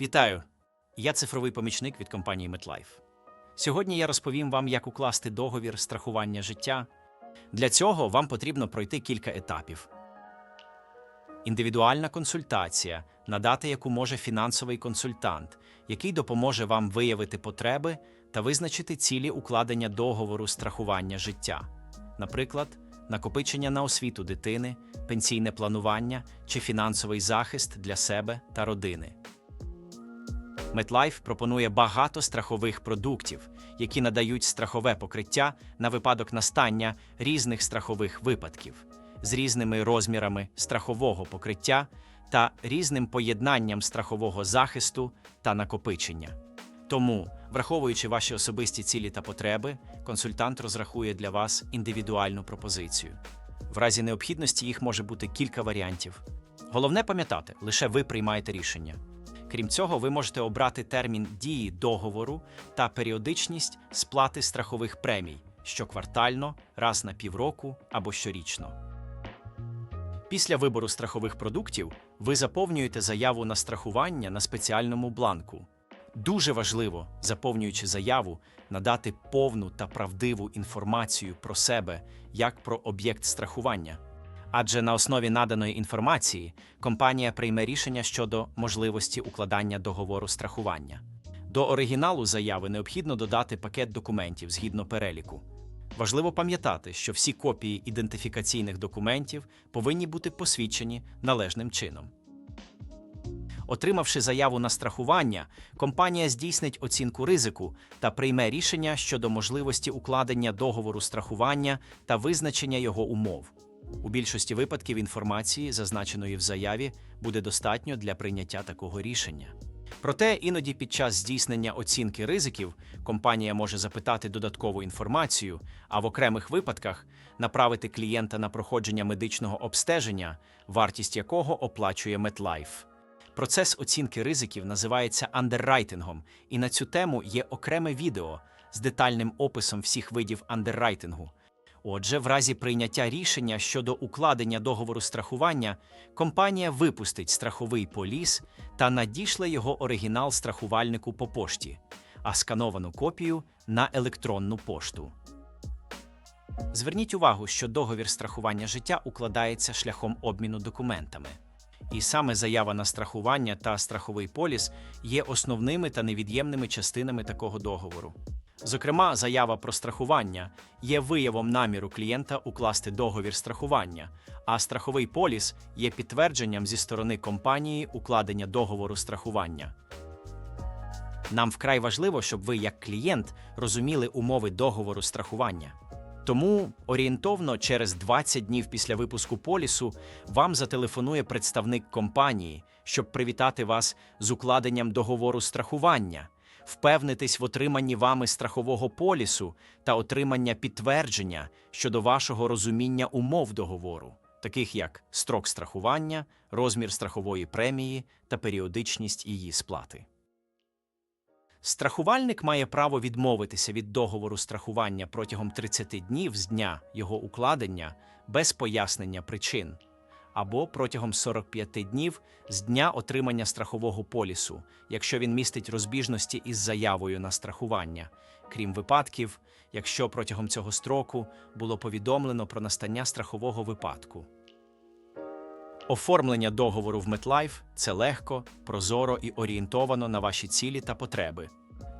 Вітаю! Я цифровий помічник від компанії MetLife. Сьогодні я розповім вам, як укласти договір страхування життя. Для цього вам потрібно пройти кілька етапів. Індивідуальна консультація, надати яку може фінансовий консультант, який допоможе вам виявити потреби та визначити цілі укладення договору страхування життя, наприклад, накопичення на освіту дитини, пенсійне планування чи фінансовий захист для себе та родини. MetLife пропонує багато страхових продуктів, які надають страхове покриття на випадок настання різних страхових випадків з різними розмірами страхового покриття та різним поєднанням страхового захисту та накопичення. Тому, враховуючи ваші особисті цілі та потреби, консультант розрахує для вас індивідуальну пропозицію. В разі необхідності їх може бути кілька варіантів. Головне пам'ятати, лише ви приймаєте рішення. Крім цього, ви можете обрати термін дії договору та періодичність сплати страхових премій щоквартально, раз на півроку або щорічно. Після вибору страхових продуктів ви заповнюєте заяву на страхування на спеціальному бланку. Дуже важливо, заповнюючи заяву, надати повну та правдиву інформацію про себе як про об'єкт страхування. Адже на основі наданої інформації компанія прийме рішення щодо можливості укладання договору страхування. До оригіналу заяви необхідно додати пакет документів згідно переліку. Важливо пам'ятати, що всі копії ідентифікаційних документів повинні бути посвідчені належним чином. Отримавши заяву на страхування, компанія здійснить оцінку ризику та прийме рішення щодо можливості укладення договору страхування та визначення його умов. У більшості випадків інформації, зазначеної в заяві, буде достатньо для прийняття такого рішення. Проте іноді під час здійснення оцінки ризиків компанія може запитати додаткову інформацію, а в окремих випадках направити клієнта на проходження медичного обстеження, вартість якого оплачує MetLife. Процес оцінки ризиків називається андеррайтингом, і на цю тему є окреме відео з детальним описом всіх видів андеррайтингу. Отже, в разі прийняття рішення щодо укладення договору страхування, компанія випустить страховий поліс та надішле його оригінал страхувальнику по пошті, а скановану копію на електронну пошту. Зверніть увагу, що договір страхування життя укладається шляхом обміну документами. І саме заява на страхування та страховий поліс є основними та невід'ємними частинами такого договору. Зокрема, заява про страхування є виявом наміру клієнта укласти договір страхування, а страховий поліс є підтвердженням зі сторони компанії укладення договору страхування. Нам вкрай важливо, щоб ви, як клієнт, розуміли умови договору страхування. Тому орієнтовно через 20 днів після випуску полісу вам зателефонує представник компанії, щоб привітати вас з укладенням договору страхування, впевнитись в отриманні вами страхового полісу та отримання підтвердження щодо вашого розуміння умов договору, таких як строк страхування, розмір страхової премії та періодичність її сплати. Страхувальник має право відмовитися від договору страхування протягом 30 днів з дня його укладення без пояснення причин, або протягом 45 днів з дня отримання страхового полісу, якщо він містить розбіжності із заявою на страхування, крім випадків, якщо протягом цього строку було повідомлено про настання страхового випадку. Оформлення договору в MetLife – це легко, прозоро і орієнтовано на ваші цілі та потреби.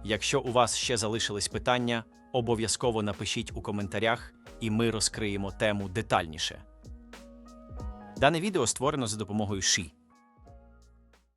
Якщо у вас ще залишились питання, обов'язково напишіть у коментарях, і ми розкриємо тему детальніше. Дане відео створено за допомогою Ші